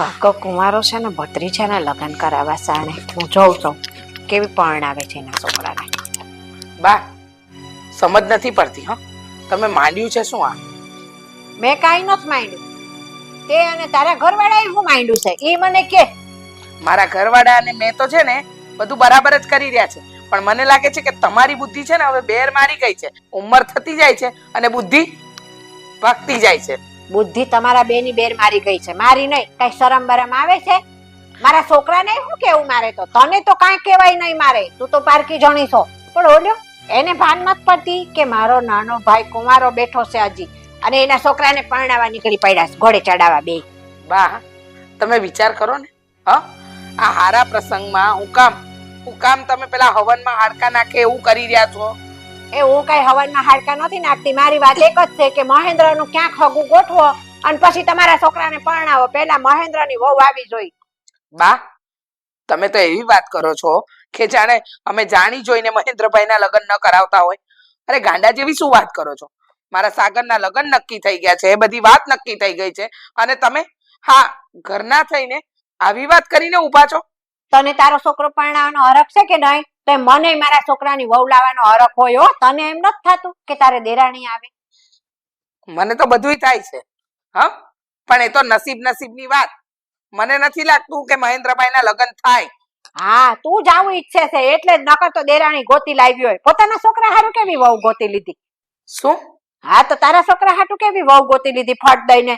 કાકો કુંવારો છે ને ભત્રી છે ને લગ્ન કરાવવા સાણે હું જોઉં છું કેવી પરણાવે છે એના છોકરાને. બા સમજ નથી પડતી હો. તમે માંડ્યું છે શું આ? મેં કાંઈ નથી માંડ્યું. તે અને તારા ઘરવાળાએ હું માંડ્યું છે એ મને કે. મારા ઘરવાળા અને મેં તો છે ને બધું બરાબર જ કરી રહ્યા છે. પણ મને લાગે છે કે તમારી બુદ્ધિ છે ને હવે બેર મારી ગઈ છે. ઉંમર થતી જાય છે અને બુદ્ધિ ભાગતી જાય છે. બુદ્ધિ તમારા બેની બેર મારી ગઈ છે. મારી નહીં, કઈ શરમ બરમ આવે છે? મારા છોકરાને શું કેવું મારે તો? તને તો કાંઈ કહેવાય નહીં મારે. તું તો પારકી જણી છો પણ ઓલ્યો, એને ભાન મત પડતી કે મારો નાનો ભાઈ કુંવારો બેઠો છે હજી. અને એના છોકરાને પરણાવવા નીકળી પડ્યા ઘોડે ચડાવવા બે બા, તમે વિચાર કરો ને. હા? આ હારા પ્રસંગમાં હું કામ હું કામ તમે પેલા હવનમાં હાડકા નાખે એવું કરી રહ્યા છો? એ હું કઈ હવનમાં હાડકા નથી નાખતી. મારી વાત એક જ છે કે મહેન્દ્રનું ક્યાંક હગું ગોઠવો અને પછી તમારા છોકરાને પરણાવો. પહેલા મહેન્દ્રની વહુ આવી જોઈ. બા તમે તો એવી વાત કરો છો કે જાણે અમે જાણી જોઈને મહેન્દ્રભાઈના લગ્ન ન કરાવતા હોય. અરે ગાંડા જેવી શું વાત કરો છો? મારા સાગરના લગ્ન નક્કી થઈ ગયા છે એ બધી વાત નક્કી થઈ ગઈ છે. અને તમે હા ઘરના થઈને આવી વાત કરીને ઊભા છો? તને તારો છોકરો પરણાવવાનો હરખ છે કે નહીં? તો મને મારા છોકરાની વહુ લાવવાનો હરખ હોય હો તને એમ નથી થતું કે તારે દેરાણી આવે? મને તો બધુંય થાય છે હા? પણ એ તો નસીબ નસીબની વાત. મને નથી લાગતું કે મહેન્દ્રભાઈના લગ્ન થાય. હા તું જ ઈચ્છે છે એટલે જ નકર તો દેરાણી ગોતી લાવી હોય. પોતાના છોકરા હારું કેવી વહુ ગોતી લીધી? શું? હા તો તારા છોકરા હાટુ કેવી વહુ ગોતી લીધી ફટ દઈને?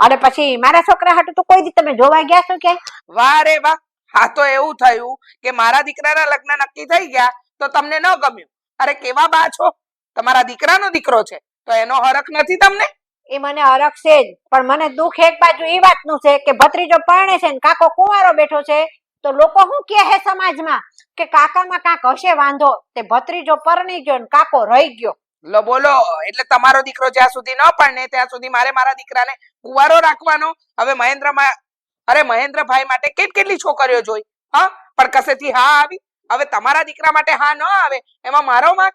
અને પછી મારા છોકરા હાટુ તો કોઈ દી તમે જોવા ગયા છો કે વાહ રે વાહ હા તો એવું થયું કે મારા દીકરાના લગ્ન નક્કી થઈ ગયા તો તમને ન ગમ્યું. અરે કેવા બા છો? તમારા દીકરાનો દીકરો છે તો એનો હરખ નથી તમને? એ મને હરખ છે જ પણ મને દુઃખ એક બાજુ એ વાતનું છે કે ભત્રીજો પરણે છે ને કાકો કુંવારો બેઠો છે તો લોકો શું કહે સમાજમાં? કે કાકામાં કાંક હશે વાંધો તે ભત્રીજો પરણી ગયો ને કાકો રહી ગયો. લો બોલો એટલે તમારો દીકરો જ્યાં સુધી ન પરણે ત્યાં સુધી મારે મારા દીકરાને કુંવારો રાખવાનો? હવે મહેન્દ્રમાં અરે મહેન્દ્રભાઈ માટે કેટ કેટલી છોકરીઓ જોઈ? હા પણ કસેથી હા આવી? હવે તમારા દીકરા માટે હા ન આવે એમાં મારો માગ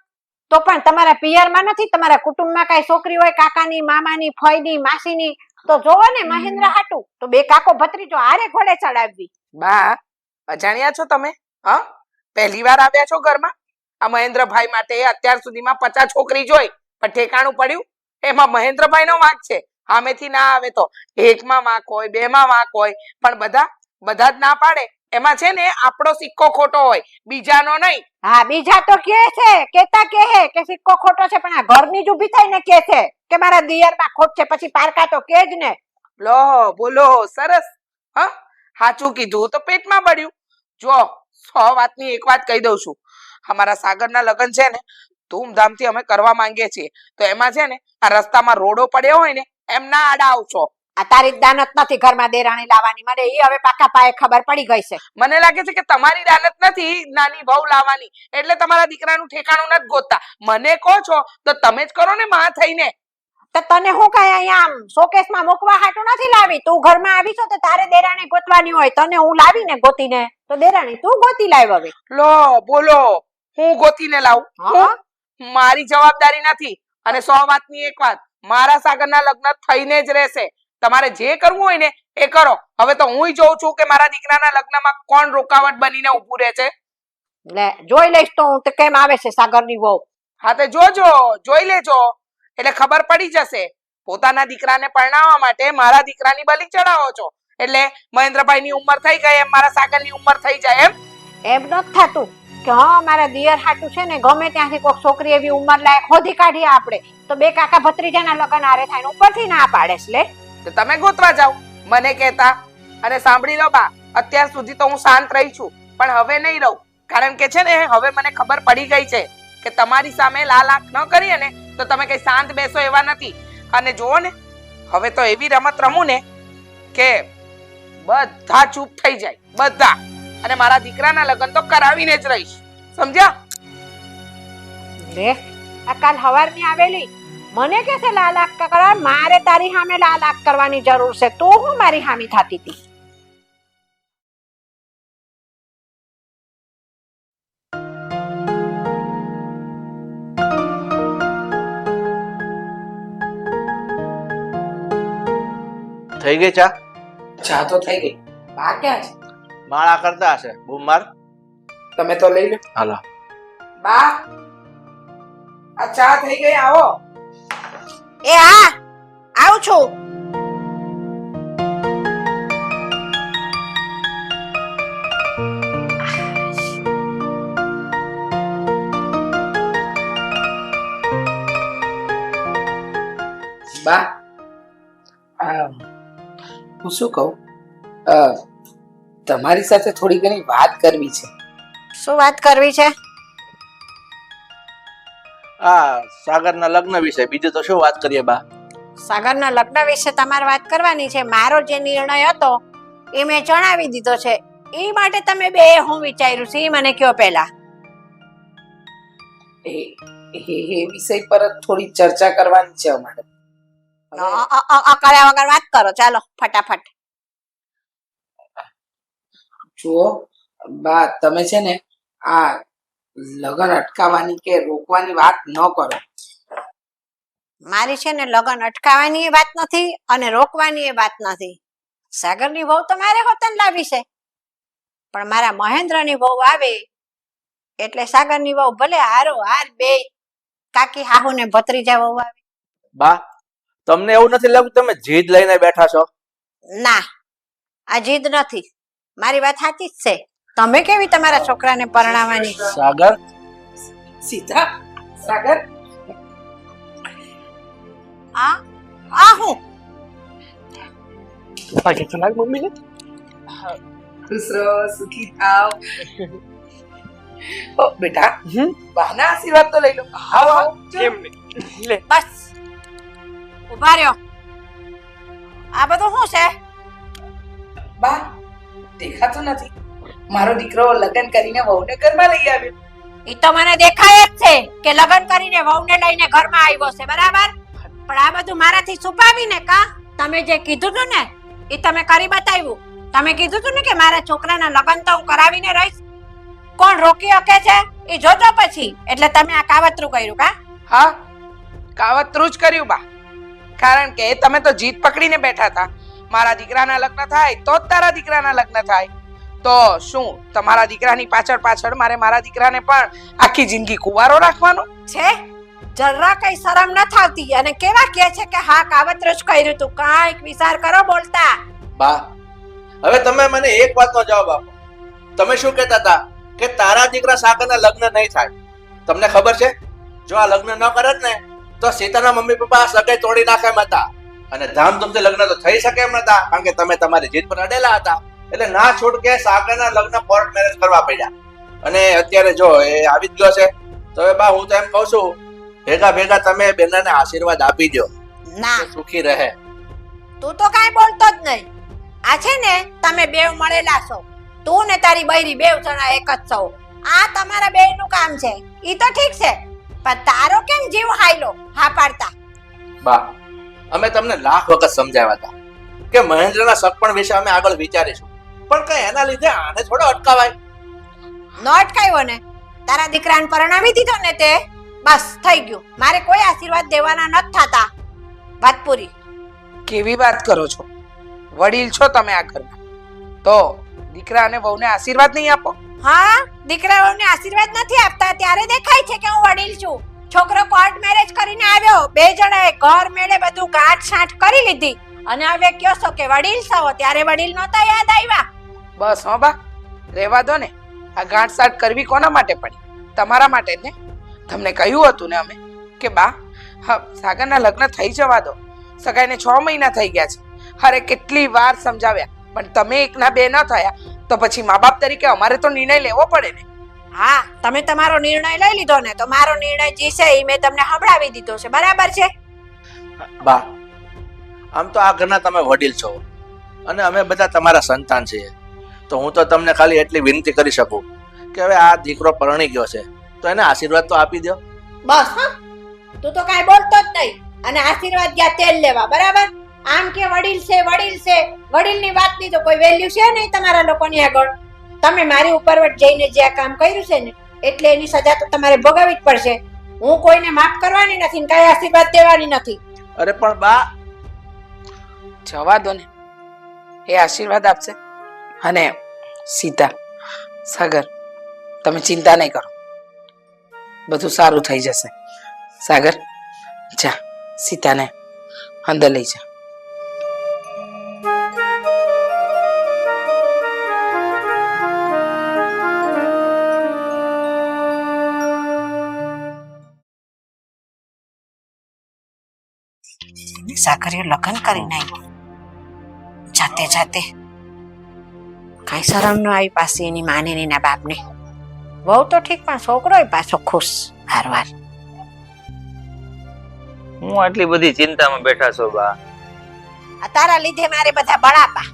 તો પણ તમારા પિયરમાં નથી? તમારા કુટુંબમાં કઈ છોકરી હોય કાકાની મામાની ફઈની માસીની? તો જોવો ને મહેન્દ્ર હાટુ. તો બે કાકો ભત્રીજો હારે ઘોડે ચડાવવી. બા અજાણ્યા છો તમે? હા? પહેલી વાર આવ્યા છો ઘરમાં? આ મહેન્દ્રભાઈ માટે અત્યાર સુધીમાં પચાસ છોકરી જોઈ પણ ઠેકાણું પડ્યું? એમાં મહેન્દ્રભાઈ નો વાંક છે. સામેથી ના આવે તો એકમાં વાંક હોય બેમાં વાંક હોય પણ બધા બધા જ ના પાડે. એમાં છે ને આપણો સિક્કો ખોટો હોય બીજાનો નહીં. હા બીજા તો કે છે કેતા કે હે કે સિક્કો ખોટો છે પણ આ ઘરની જ ઊભી થઈને કે છે કે મારા દિયરમાં ખોટ છે પછી પારકા તો કે જ ને. લો બોલો સરસ. હા સાચું કીધું તો પેટમાં બળ્યું. જો સો વાતની એક વાત કહી દઉં છું. અમારા સાગરના લગ્ન છે ને ધૂમધામથી અમે કરવા માંગીએ છીએ. તો એમાં છે ને આ રસ્તામાં રોડો પડ્યો હોય ને એમ ના આડા આવશો આ તારી દાનત નથી ઘરમાં દેરાણી લાવવાની. મને એ હવે પાકા પાયે ખબર પડી ગઈ છે. મને લાગે છે કે તમારી દાનત નથી નાની બહુ લાવવાની. એટલે તમારા દીકરાનું ઠેકાણું નથી ગોતતા. મને કહો છો તો તમે જ કરો ને માં થઈને. તો તને હું કઈ અહીંયા આમ શોકેસમાં મૂકવા હાટું નથી લાવી? તું ઘરમાં આવી છો તો તારે દેરાણી ગોતવાની હોય. તને હું લાવીને ગોતીને? તો દેરાણી તું ગોતી લાવ હવે. લો બોલો. હું ગોતીને લાવું. હા? મારી જવાબદારી નથી. અને સો વાતની એક વાત. મારા સાગરના લગ્ન થઈને જ રહેશે. તમારે જે કરવું હોય ને એ કરો. હવે તો હું જોઉં છું કે મારા દીકરાના લગ્નમાં કોણ રોકાવટ બનીને ઊભું રહે છે. લે જોઈ લઈશ તો હું કેમ આવે છે સાગરની વહુ? હા તે જોજો જોઈ લેજો. એટલે ખબર પડી જશે. પોતાના દીકરાને પરણાવવા માટે મારા દીકરાની બલી ચડાવો છો. એટલે મહેન્દ્રભાઈની ઉંમર થઈ ગઈ એમ મારા સાગરની ઉંમર થઈ જાય એમ? એમ નથી થતું. કે, હા, મારા દિયર હાટું છે ને, ગમે ત્યાંથી કોઈક છોકરી એવી ઉંમર લાયક હોધી કાઢીએ આપણે, તો બે કાકા ભત્રીજાના લગ્ન આરે થાય ઉપરથી ના પાડેશ લે. તો તમે ગોતવા જાઓ, મને કહેતા. અને સાંભળી લો બા, અત્યાર સુધી તો હું શાંત રહી છું, પણ હવે નહીં રહું. કારણ કે છે ને, હવે મને ખબર પડી ગઈ છે કે તમારી સામે લાલ આંખ ન કરીએ ને, તો તમે કઈ શાંત બેસો એવા નથી. અને જુઓ ને, હવે તો એવી રમત રમું ને કે બધા ચૂપ થઈ જાય, બધા. અને મારા દીકરાના લગ્ન તો કરાવીને જ રહીશ. સમજ્યા? લે આ કાલ હવારની આવેલી. મને કે છે લાલાક કરવા મારે તારી સામે લાલાક કરવાની જરૂર છે. તો હું મારી હામી થતી હતી? થઈ ગઈ ચા? ચા તો થઈ ગઈ. બા ક્યાં છે? માળા કરતા હશે. બૂમ માર. તમે તો લઈ લો. હાલો. બા આ ચા થઈ ગઈ આવો. એ હા આવું છું. બા હું શું કહું? અ, તમારી સાથે થોડી ઘણી વાત કરવી છે. શું વાત કરવી છે? આ સાગરના લગ્ન વિશે. બીજું તો શું વાત કરીએ બા? સાગરના લગ્ન વિશે તમારે વાત કરવાની છે. મારો જે નિર્ણય હતો એ મેં જણાવી દીધો છે. એ માટે તમે બે હું વિચાર્યું છે. એ મને કયો પહેલા. એ એ એ વિષય પર જ થોડી ચર્ચા કરવાની છે અમારે. અકળ્યા વગર વાત કરો. ચાલો ફટાફટ. જુઓ બા તમે છે ને આ લગન અટકાવવાની કે રોકવાની વાત ન કરો. મારી છે ને લગન અટકાવવાની એ વાત નથી અને રોકવાની એ વાત નથી. સાગરની વહુ તો મારે વતન લાવી છે. પણ મારા મહેન્દ્રની વહુ આવે એટલે સાગરની વહુ ભલે હારો હાર બે કાકી હાહુ ને ભત્રીજા વહુ આવે. બા તમને એવું નથી લાગતું તમે જીદ લઈને બેઠા છો? ના આ જીદ નથી. મારી વાત સાચી જ છે. તમે કેવી તમારા છોકરાને પરણાવવાની? સાગર? સીતા સાગર? આ? આ હું? ખુશ રહો સુખી થાવ. ઓ બેટા બાના આશીર્વાદ તો લઈ લો. હા હા કેમ બસ. ઊભા રહ્યો. આ બધું શું છે? બા દેખાતું નથી. મારો દીકરો લગ્ન કરીને વહુને ઘરમાં લઈ આવ્યો. ઈ તો મને દેખાય જ છે કે લગ્ન કરીને વહુને લઈને ઘરમાં આવ્યો છે બરાબર? પણ આ બધું મારાથી છુપાવીને કા? તમે જે કીધું હતું ને એ તમે કરી બતાવ્યું. તમે કીધું હતું ને કે મારા છોકરાના લગ્ન તો હું કરાવીને રહીશ. કોણ રોકી શકે છે? એ જોજો પછી. એટલે તમે આ કાવતરું કર્યું કા? હા કાવતરું જ કર્યું બા. કારણ કે તમે તો જીત પકડીને બેઠા હતા. મારા દીકરાના લગ્ન થાય તો જ તારા દીકરાના લગ્ન થાય. તો શું તમારા દીકરાની પાછળ પાછળ મારે મારા દીકરાને પણ આખી જિંદગી કુવારો રાખવાનો? છે? જરા કઈ શરમ ન થાવતી. અને કેવા કહે છે કે હા કાવતરું જ કર્યું તું. કાંઈક વિચાર કરો બોલતા. બા હવે તમે મને એક વાતનો જવાબ આપો. તમે શું કહેતા હતા કે તારા દીકરા સાગરના લગ્ન નહીં થાય? તમને ખબર છે? જો આ લગ્ન ન કરત ને તો સીતાના મમ્મી પપ્પા સગાઈ તોડી નાખે મતા હતા. અને ધામધૂમથી લગ્ન તો થઈ શકે એમ નતા કારણ કે તમે તમારી જીત પર અડેલા હતા. એટલે ના છૂટકે સાગરના લગ્ન કોર્ટ મેરેજ કરવા પડ્યા. અને અત્યારે જો એ આવી જ ગયો છે તો હવે બા હું તો એમ કહું છું ભેગા ભેગા તમે બેનને આશીર્વાદ આપી દો ના. સુખી રહે. તું તો કાઈ બોલતો જ નહીં. આ છે ને તમે બેવ મળેલા છો. તું ને તારી બૈરી બેવ જણા એક જ છો. આ તમારા બે નું કામ છે. ઈ તો ઠીક છે. પણ તારો કેમ જીવ હાયલો? હા પાડતા. બા અમે તમને લાખ વખત સમજાવ્યા હતા કે મહેન્દ્રના સગપણ વિશે અમે આગળ વિચારીશું. પણ કઈ એના લીધે આને થોડો અટકાવાય. ન અટકાયો ને તારા દીકરાને પરણાવી દીધો ને તે? બસ થઈ ગયું. મારે કોઈ આશીર્વાદ દેવાના નથી થતા. વાત પૂરી. કેવી વાત કરો છો? વડીલ છો તમે આ ઘરમાં. તો દીકરા અને વહુને આશીર્વાદ નહીં આપો? હા દીકરા વહુને આશીર્વાદ નથી આપતા. ત્યારે દેખાય છે કે હું વડીલ છું. છોકરો કોર્ટ મેરેજ કરીને આવ્યો. બે જણાએ ઘર મેળે બધું ગાંઠ છાંટ કરી લીધી. અને હવે કયો છો કે વડીલ છો? ત્યારે વડીલ નહોતા યાદ આવ્યા. બસ હો બા, રહેવા દો ને. આ ગાંઠસાટ કરવી કોના માટે પડી? તમારા માટે ને? તમને કહ્યું હતું ને અમે કે બા, હા, સાગરના લગ્ન થઈ જવા દો. સગાઈને છ મહિના થઈ ગયા છે. અરે કેટલી વાર સમજાવ્યા. પણ તમે એકના બે ન થયા, તો પછી મા બાપ તરીકે અમારે તો નિર્ણય લેવો પડે ને. હા તમે તમારો નિર્ણય લઈ લીધો ને તો મારો નિર્ણય જે છે એ મેં તમને સંભળાવી દીધો છે બરાબર છે? બા આમ તો આ ઘરના તમે વડીલ છો અને અમે બધા તમારા સંતાન છીએ. તો હું તો તમને ખાલી એટલી વિનંતી કરી શકું કે હવે આ દીકરો પરણી ગયો છે તો એને આશીર્વાદ તો આપી દો બસ હા. તું તો કાંઈ બોલતો જ નહીં અને આશીર્વાદ ગયા તેલ લેવા બરાબર? આમ કે વડીલ છે વડીલ છે વડીલની વાતની તો કોઈ વેલ્યુ છે નહીં તમારા લોકોની આગળ. તમે મારી ઉપરવટ જઈને જે આ કામ કર્યું છે ને, એટલે એની સજા તો તમારે ભોગવવી જ પડશે. હું કોઈને માફ કરવાની નથી ને કાંઈ આશીર્વાદ દેવાની નથી. અરે પણ બા, જવા દો ને. એ આશીર્વાદ આપશે. અને સીતા, સાગર, તમે ચિંતા નહીં કરો. બધું સારું થઈ જશે. સાગર, જા, સીતાને અંદર લઈ જા. સાકરીઓ લગ્ન કરી નાખ્યું. જાતે જાતે કાંઈ શરમ ન આવી પાછી એની માને એના બાપને. બહુ તો ઠીક પણ છોકરો પાછો ખુશ હારવાર. હું આટલી બધી ચિંતામાં બેઠા છો બા? આ તારા લીધે મારે બધા બળાપા.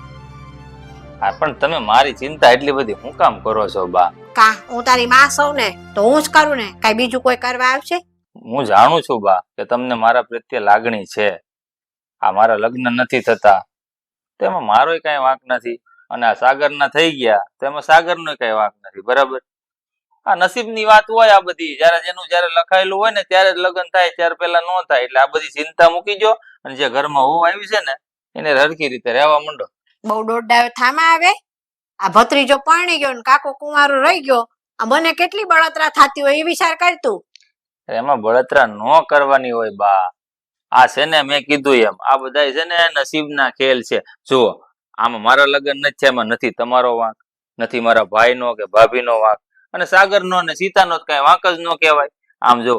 હા પણ તમે મારી ચિંતા એટલી બધી હું કામ કરો છો બા? કા હું તારી માં છું ને તો હું જ કરું ને કઈ બીજું કોઈ કરવા આવશે? હું જાણું છું બા કે તમને મારા પ્રત્યે લાગણી છે. આ મારા લગ્ન નથી થતા. તેમાં મારોય કઈ વાંક નથી. અને આ સાગરના થઈ ગયા તેમાં સાગરનો કઈ વાંક નથી બરાબર? આ નસીબની વાત હોય આ બધી. જયારે જેનું જયારે લખાયેલું હોય ને ત્યારે જ લગ્ન થાય ત્યારે પેલા ન થાય. એટલે આ બધી ચિંતા મૂકી જો. અને જે ઘરમાં હોવ આવી છે ને એને હરખી રીતે રહેવા માંડો. બહુ દોડડાયો થામા આવે? આ ભત્રીજો પરણી ગયો ને કાકો કુંવારો રહી ગયો. આ મને કેટલી બળતરા થતી હોય એ વિચાર કરતું એમાં બળતરા ન કરવાની હોય બા. આ છે ને મેં કીધું એમ. આ બધા છે ને નસીબના ખેલ છે. જુઓ, આમાં મારા લગ્ન નથી એમાં નથી તમારો વાંક, નથી મારા ભાઈનો કે ભાભીનો વાંક. અને સાગરનો ને સીતાનો નો કઈ વાંક જ ન કહેવાય. આમ જો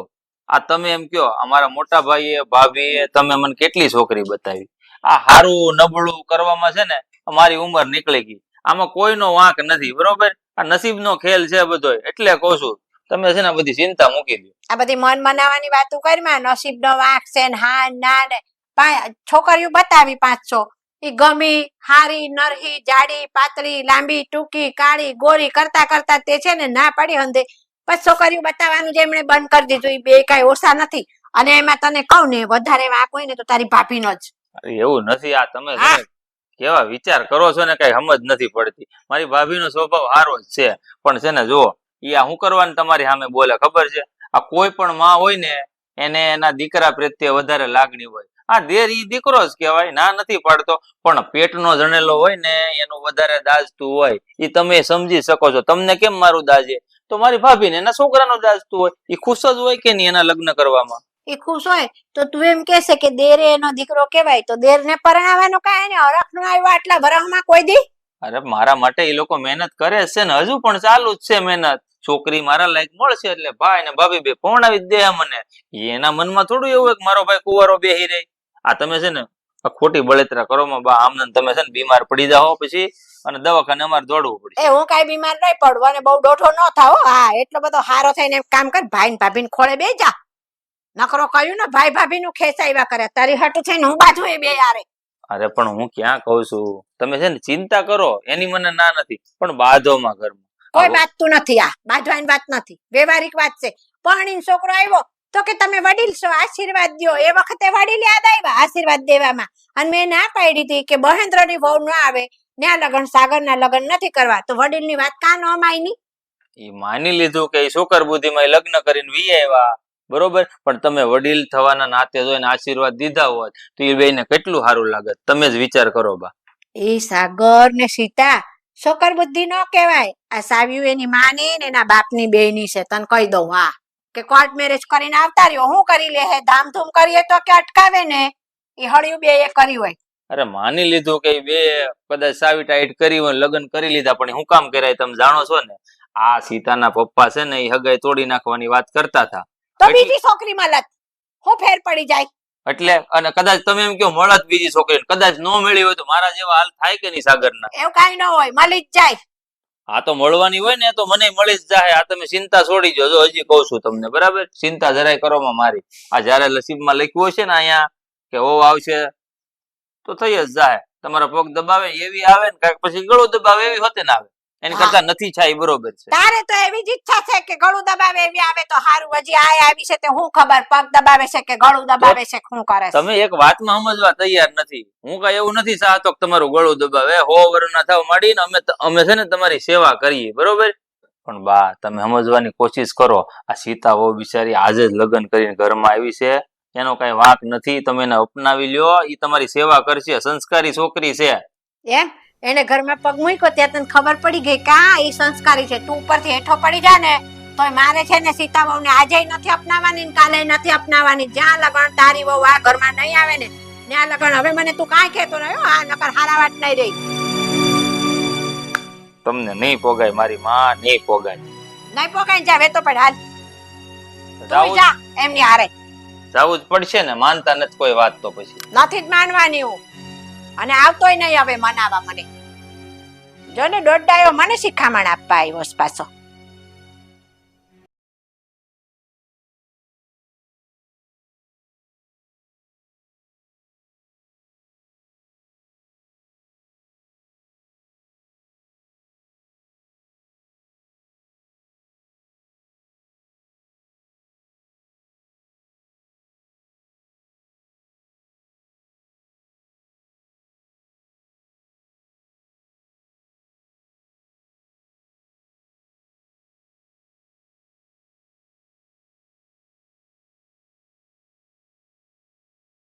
આ તમે એમ કયો અમારા મોટા ભાઈએ, ભાભીએ તમે મને કેટલી છોકરી બતાવી? આ હારું નબળું કરવામાં છે ને, મારી ઉંમર નીકળી ગઈ. આમાં કોઈનો વાંક નથી, બરોબર? આ નસીબનો ખેલ છે બધો એટલે કહું છું તમે છે ને બધી ચિંતા મૂકી દો. આ બધી મન મનાવાની વાતો કરીમાં નસીબ નો વાંક છે ને હા ના ને છોકરીઓ બતાવી પાંચસો. એ ગમી હારી નરહી જાડી પાતળી લાંબી ટૂંકી કાળી ગોરી કરતા કરતા તે છે ને ના પડી હંધે. પછી છોકરીઓ બતાવવાનું જે એમણે બંધ કરી દીધું. એ બે કઈ ઓછા નથી. અને એમાં તને કહું ને વધારે વાંક હોય ને તો તારી ભાભીનો જ. એવું નથી આ તમે. ને કેવા વિચાર કરો છો ને કઈ સમજ નથી પડતી. મારી ભાભીનો સ્વભાવ સારો જ છે. પણ છે ને જુઓ ઈ આ હું કરવાનું તમારી સામે બોલે ખબર છે? આ કોઈ પણ માં હોય ને એને એના દીકરા પ્રત્યે વધારે લાગણી હોય. આ દેર ઈ દીકરો જ કહેવાય ના નથી પાડતો પણ પેટનો જણેલો હોય ને એનું વધારે દાજતું હોય એ તમે સમજી શકો છો તમને કેમ મારું દાજે? તો મારી ભાભીને એના છોકરાનું દાજતું હોય એ ખુશ જ હોય કે નહીં એના લગ્ન કરવામાં? એ ખુશ હોય? તો તું એમ કેસે કે દેરે એનો દીકરો કહેવાય તો દેર ને પરણાવવાનું કાંઈ ને હરખનું આવ્યો આટલા ભરાવમાં કોઈ દી? અરે મારા માટે એ લોકો મહેનત કરે છે ને હજુ પણ ચાલુ જ છે મહેનત. છોકરી મારા લાયક મળશે એટલે ભાઈ ને ભાભી બે જ દે મને. એના મનમાં થોડું એવું કે મારો ભાઈ કુવારો બેહી રહે. આ તમે છે ને આ ખોટી બળતરા કરો માં બા આમને તમે છે ને બીમાર પડી જાઓ પછી અને દવાખાને અમારે દોડવું પડે એ હું કાંઈ બીમાર નહીં પડું અને બહુ ડોઠો ન થાવ હા. એટલો બધો હારો થઈને કામ કર ભાઈ ને ભાભી ખોળે બે જા. નકરો કહ્યું ને ભાઈ ભાભી નું ખેંચાવ્યા કરે. તારી હટ થઈને હું બાજુ એ બે યારે અરે પણ હું ક્યાં કહું છું? તમે છે ને ચિંતા કરો એની મને ના નથી. પણ બાધોમાં ઘરમાં. કોઈ વાત તું નથી આ. બાજવાની વાત નથી. વ્યવહારિક વાત છે. પરણીને છોકરો આવ્યો તો કે તમે વડીલ છો આશીર્વાદ દો એ વખતે વડીલ યાદ આવ્યા આશીર્વાદ દેવામાં. અને મેં ના પાડી હતી કે બહેન્દ્રની વહુ ન આવે ને આ લગન સાગરના લગ્ન નથી કરવા. તો વડીલની વાત કા ન માયની એ માની લીધું કે એ છોકર બુદ્ધિમાં લગ્ન કરીને વી આવ્યા. બરોબર? પણ તમે વડીલ થવાના નાતે જોઈને આશીર્વાદ દીધા હોત તો એ બેને કેટલું સારું લાગત? તમે જ વિચાર કરો બા. એ સાગર ને સીતા છોકર બુદ્ધિ ન કહેવાય. આ સાવ્યું એની માની ને એના બાપની બેની છે. તને કહી દઉં હા. કે કોર્ટ મેરેજ કરીને આવતા રહ્યો. હું કરી લે ધામધૂમ કરીએ તો કે અટકાવે ને? એ હળિયું બે એ કર્યું હોય. અરે માની લીધું કે બે કદાચ સાવી ટાઈટ કરી હોય લગ્ન કરી લીધા પણ હું કામ કરાય તમે જાણો છો ને? આ સીતાના પપ્પા છે ને એ હગાઈ તોડી નાખવાની વાત કરતા હતા. તો બીજી છોકરીમાં લત હું ફેર પડી જાય. એટલે અને કદાચ તમે એમ કહો મળત બીજી છોકરી કદાચ ન મળી હોય તો મારા જેવા હાલ થાય કે નહીં સાગરના? એવું કઈ ન હોય મળી જ જાય. આ તો મળવાની હોય ને તો મને મળી જ જાય. આ તમે ચિંતા છોડી જો હજી કહું છું તમને બરાબર? ચિંતા જરાય કરવામાં મારી. આ જયારે નસીબમાં લખ્યું હશે ને અહીંયા કે ઓ આવશે તો થઈ જ જાય. તમારા પગ દબાવે એવી આવે ને કાંઈક પછી ગળું દબાવે એવી હોતે ના આવે. એની કરતા નથી છાઈ બરોબર છે. તારે તો એવી જ ઈચ્છા છે કે ગળું દબાવે એવી આવે તો સારું હજી આ આવી છે તે હું ખબર પગ દબાવે છે કે ગળું દબાવે છે શું કરે છે? તમે એક વાતમાં સમજવા તૈયાર નથી. હું કઈ એવું નથી ચાહતો તમારું ગળું દબાવે. હો વર્ષના થાવ માંડીને અમે અમે છે ને તમારી સેવા કરીએ બરોબર? પણ બા તમે સમજવાની કોશિશ કરો. આ સીતા વો બિચારી આજે જ લગ્ન કરીને ઘરમાં આવી છે. એનો કઈ વાંક નથી. તમે એને અપનાવી લ્યો. એ તમારી સેવા કરશે. સંસ્કારી છોકરી છે. એમ? એને ઘરમાં પગ મૂક્યો ત્યાં તને ખબર પડી ગઈ કે આ એ સંસ્કારી છે. તું ઉપરથી હેઠો પડી જા ને તો મારે છે ને સીતા વહુ ને આજે નથી અપનાવવાની ને કાલે નથી અપનાવવાની. જ્યાં લગણ તારી વહુ આ ઘરમાં નહીં આવે ને ત્યાં લગણ હવે મને તું કાંઈ કહેતો રહ્યો? આ નકર હારા વાત નહીં રહી. તમને નહીં પોગાય મારી માં નહીં પોગાય. નહીં પોગાય જા વેતો પડ હાલ. તું જા એમની હારે. જવું જ પડશે ને માનતા નથી કોઈ વાત તો પછી. નથી જ માનવાની હું. અને આવતોય નહીં હવે મનાવા મને જો ને મને શિખામણ આપવા આવ્યો પાછો.